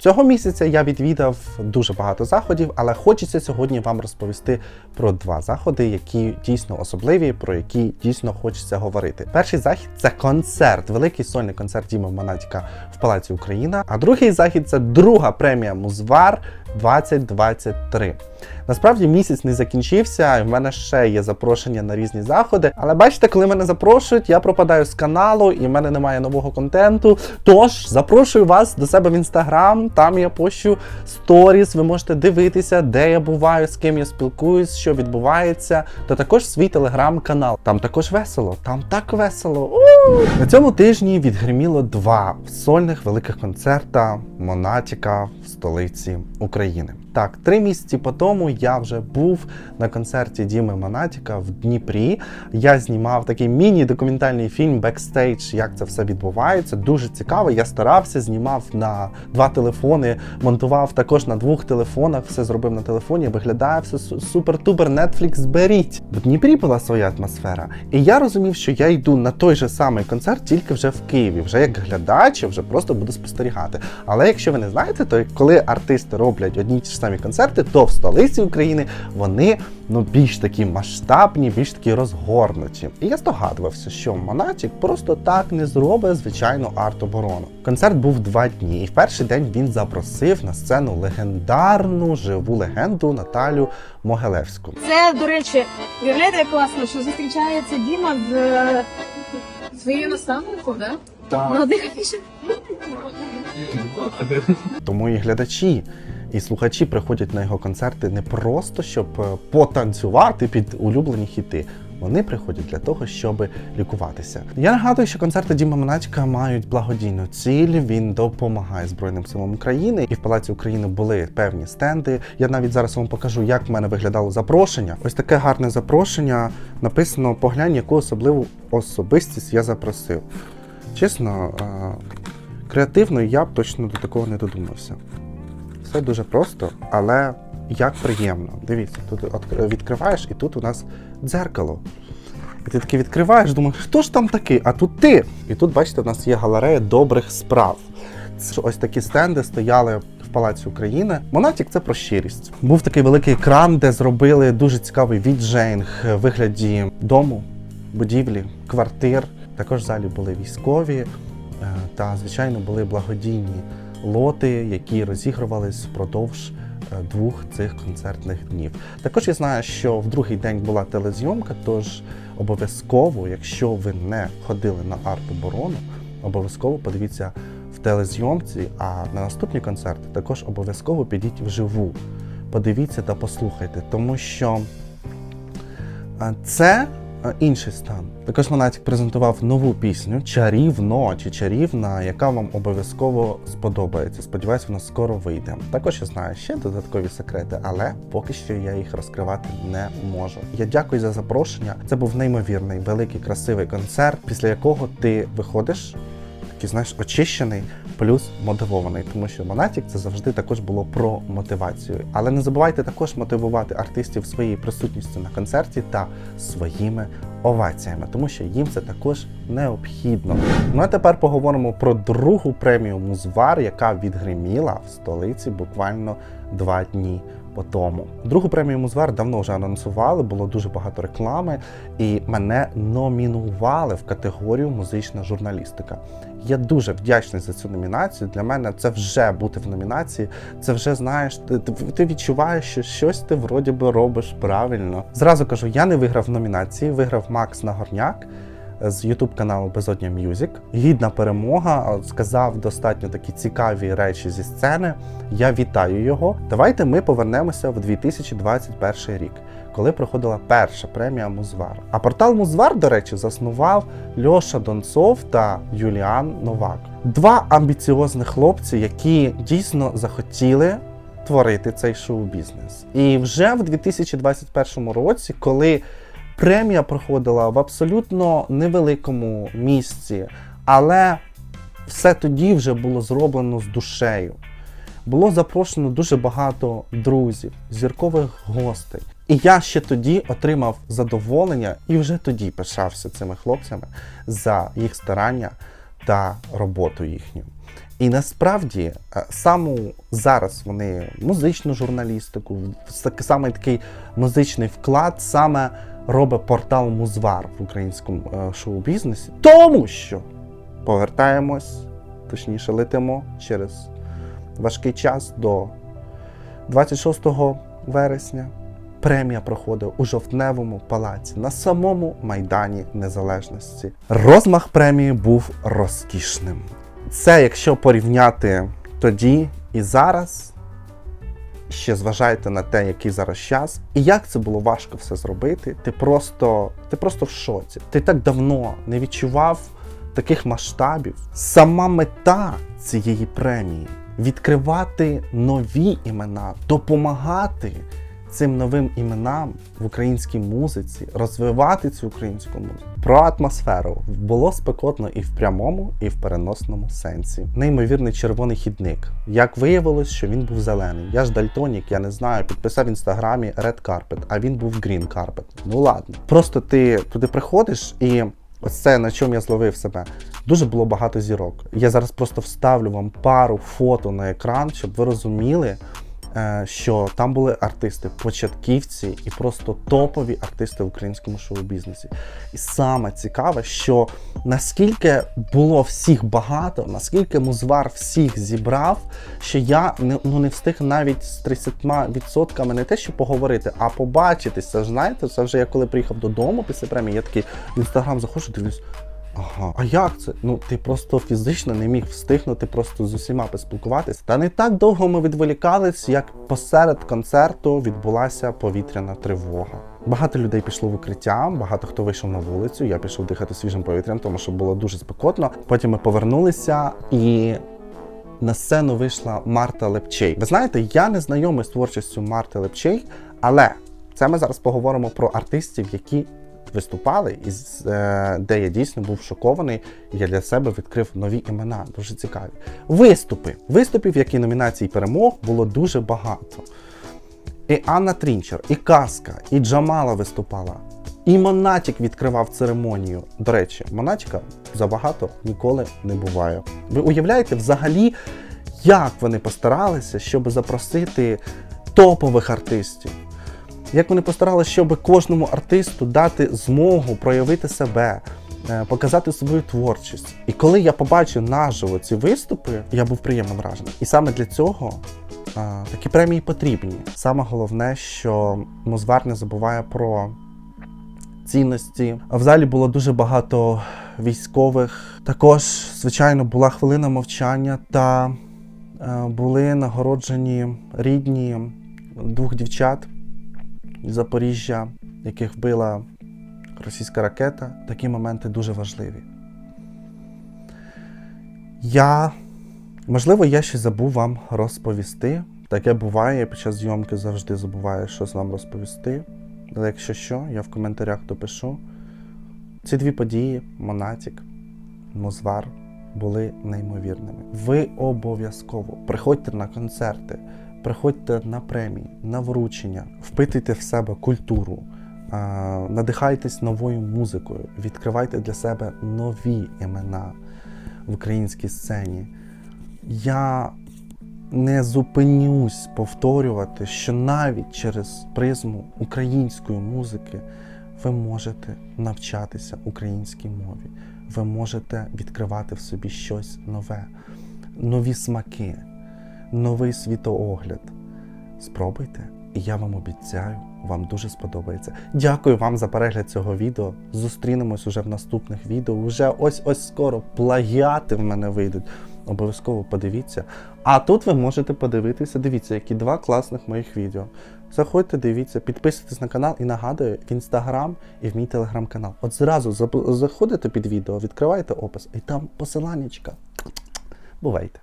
Цього місяця я відвідав дуже багато заходів, але хочеться сьогодні вам розповісти про два заходи, які дійсно особливі, про які дійсно хочеться говорити. Перший захід це концерт, великий сольний концерт Діма Монатіка в Палаці Україна. А другий захід це друга премія Музвар 2023. Насправді місяць не закінчився, і в мене ще є запрошення на різні заходи. Але бачите, коли мене запрошують, я пропадаю з каналу і в мене немає нового контенту. Тож запрошую вас до себе в інстаграм. Там я пощу сторіс. Ви можете дивитися, де я буваю, з ким я спілкуюсь, що відбувається. Та також свій телеграм-канал. Там також весело, там так весело. У! На цьому тижні відгриміло два сольних великих концерта Монатіка в столиці України. України. Так, три місяці по тому я вже був на концерті Діми Монатіка в Дніпрі. Я знімав такий міні-документальний фільм бекстейдж, як це все відбувається. Дуже цікаво. Я старався, знімав на два телефони, монтував також на двох телефонах, все зробив на телефоні. Виглядає все су- супер-тупер Netflix беріть. В Дніпрі була своя атмосфера. І я розумів, що я йду на той же самий концерт, тільки вже в Києві, вже як глядач, вже просто буду спостерігати. Але якщо ви не знаєте, то коли артисти роблять одні ті ж самі концерти, то в столиці України вони ну більш такі масштабні, більш такі розгорнуті. І я здогадувався, що Монатік просто так не зробить звичайну арт-оборону. Концерт був два дні, і в перший день він запросив на сцену легендарну живу легенду Наталю Могилевську. Це, до речі, виглядає класно, що зустрічається Діма з е, своєю наставником, да? Так. Молодих. Тому і глядачі і слухачі приходять на його концерти не просто щоб е, потанцювати під улюблені хіти. Вони приходять для того, щоб лікуватися. Я нагадую, що концерти Діма Монатіка мають благодійну ціль. Він допомагає Збройним силам України, і в Палаці України були певні стенди. Я навіть зараз вам покажу, як в мене виглядало запрошення. Ось таке гарне запрошення. Написано: поглянь, яку особливу особистість я запросив. Чесно, е, креативно я б точно до такого не додумався. Все дуже просто, але як приємно. Дивіться, тут відкриваєш, і тут у нас дзеркало. І ти таки відкриваєш, думаєш, хто ж там такий? А тут ти. І тут, бачите, у нас є галерея добрих справ. Ось такі стенди стояли Палаці України. Монатік це про щирість. Був такий великий екран, де зробили дуже цікавий віджейнг в вигляді дому, будівлі, квартир. Також в залі були військові е, та, звичайно, були благодійні лоти, які розігрувались впродовж е, двох цих концертних днів. Також я знаю, що в другий день була телезйомка, тож обов'язково, якщо ви не ходили на арт-оборону, обов'язково подивіться в телезйомці, а на наступні концерти також обов'язково підіть вживу. Подивіться та послухайте, тому що е, це інший стан. Також Монатік презентував нову пісню Чарівно чи чарівна, яка вам обов'язково сподобається. Сподіваюсь, вона скоро вийде. Також я знаю ще додаткові секрети, але поки що я їх розкривати не можу. Я дякую за запрошення. Це був неймовірний, великий, красивий концерт, після якого ти виходиш такий, знаєш, очищений, плюс мотивований, тому що Монатік це завжди також було про мотивацію. Але не забувайте також мотивувати артистів своєю присутністю на концерті та своїми оваціями, тому що їм це також необхідно. Ну а тепер поговоримо про другу премію Музвар, яка відгриміла в столиці буквально два дні. По тому другу премію Музвар давно вже анонсували, було дуже багато реклами, і мене номінували в категорію музична журналістика. Я дуже вдячний за цю номінацію. Для мене це вже бути в номінації. Це вже знаєш, ти, ти, відчуваєш, що щось ти вроді би робиш правильно. Зразу кажу, я не виграв в номінації, виграв Макс Нагорняк. З Ютуб каналу Безодня Мюзик. Гідна перемога, сказав достатньо такі цікаві речі зі сцени. Я вітаю його. Давайте ми повернемося в 2021 рік, коли проходила перша премія Музвар. А портал Музвар, до речі, заснував Льоша Донцов та Юліан Новак. Два амбіціозних хлопці, які дійсно захотіли творити цей шоу-бізнес. І вже в 2021 році, коли премія проходила в абсолютно невеликому місці, але все тоді вже було зроблено з душею. Було запрошено дуже багато друзів, зіркових гостей. І я ще тоді отримав задоволення і вже тоді пишався цими хлопцями за їх старання та роботу їхню. І насправді е, саму зараз вони музичну журналістику, саме такий музичний вклад саме робить портал Музвар в українському е, шоу-бізнесі. Тому що повертаємось, точніше, летимо через важкий час до 26 вересня. Премія проходить у жовтневому палаці на самому Майдані Незалежності. Розмах премії був розкішним. Це якщо порівняти тоді і зараз, ще зважайте на те, який зараз час, і як це було важко все зробити. Ти просто, ти просто в шоці. Ти так давно не відчував таких масштабів. Сама мета цієї премії відкривати нові імена, допомагати цим новим іменам в українській музиці, розвивати цю українську музику. Про атмосферу було спекотно і в прямому, і в переносному сенсі. Неймовірний червоний хідник. Як виявилось, що він був зелений. Я ж дальтонік, я не знаю, підписав в інстаграмі Red Carpet, а він був Green Carpet. Ну ладно. Просто ти туди приходиш і. Ось це на чому я зловив себе. Дуже було багато зірок. Я зараз просто вставлю вам пару фото на екран, щоб ви розуміли, що там були артисти, початківці і просто топові артисти в українському шоу-бізнесі. І саме цікаве, що наскільки було всіх багато, наскільки музвар всіх зібрав, що я не, ну, не встиг навіть з 30% не те, що поговорити, а побачитися. Знаєте, це вже я коли приїхав додому після премії, я такий в інстаграм заходжу, дивлюсь. Ага, а як це? Ну ти просто фізично не міг встигнути просто з усіма поспілкуватися. Та не так довго ми відволікались, як посеред концерту відбулася повітряна тривога. Багато людей пішло в укриття, багато хто вийшов на вулицю. Я пішов дихати свіжим повітрям, тому що було дуже спекотно. Потім ми повернулися і. На сцену вийшла Марта Лепчей. Ви знаєте, я не знайомий з творчістю Марти Лепчей, але це ми зараз поговоримо про артистів, які виступали, і е, де я дійсно був шокований. Я для себе відкрив нові імена, дуже цікаві. Виступи. Виступів, які номінацій перемог, було дуже багато. І Анна Трінчер, і Казка, і Джамала виступала. І Монатік відкривав церемонію. До речі, Монатіка забагато ніколи не буває. Ви уявляєте взагалі, як вони постаралися, щоб запросити топових артистів? Як вони постаралися, щоб кожному артисту дати змогу проявити себе, е, показати свою творчість. І коли я побачив наживо ці виступи, я був приємно вражений. І саме для цього а, такі премії потрібні. Саме головне, що Мозвар не забуває про цінності. А в залі було дуже багато військових. Також, звичайно, була хвилина мовчання та е, були нагороджені рідні двох дівчат Запоріжжя, яких вбила російська ракета. Такі моменти дуже важливі. Я, можливо, я ще забув вам розповісти. Таке буває, під час зйомки завжди забуваю щось вам розповісти. Але якщо що, я в коментарях допишу. Ці дві події, Монатік, Мозвар, були неймовірними. Ви обов'язково приходьте на концерти, приходьте на премії, на вручення, впитуйте в себе культуру, надихайтесь новою музикою, відкривайте для себе нові імена в українській сцені. Я не зупинюсь повторювати, що навіть через призму української музики ви можете навчатися українській мові, ви можете відкривати в собі щось нове, нові смаки, новий світоогляд. Спробуйте, і я вам обіцяю, вам дуже сподобається. Дякую вам за перегляд цього відео. Зустрінемось уже в наступних відео. Уже ось ось скоро плагіати в мене вийдуть. Обов'язково подивіться. А тут ви можете подивитися, дивіться, які два класних моїх відео. Заходьте, дивіться, підписуйтесь на канал і нагадую в інстаграм і в мій телеграм-канал. От зразу заходите під відео, відкриваєте опис, і там посиланнячка. Бувайте.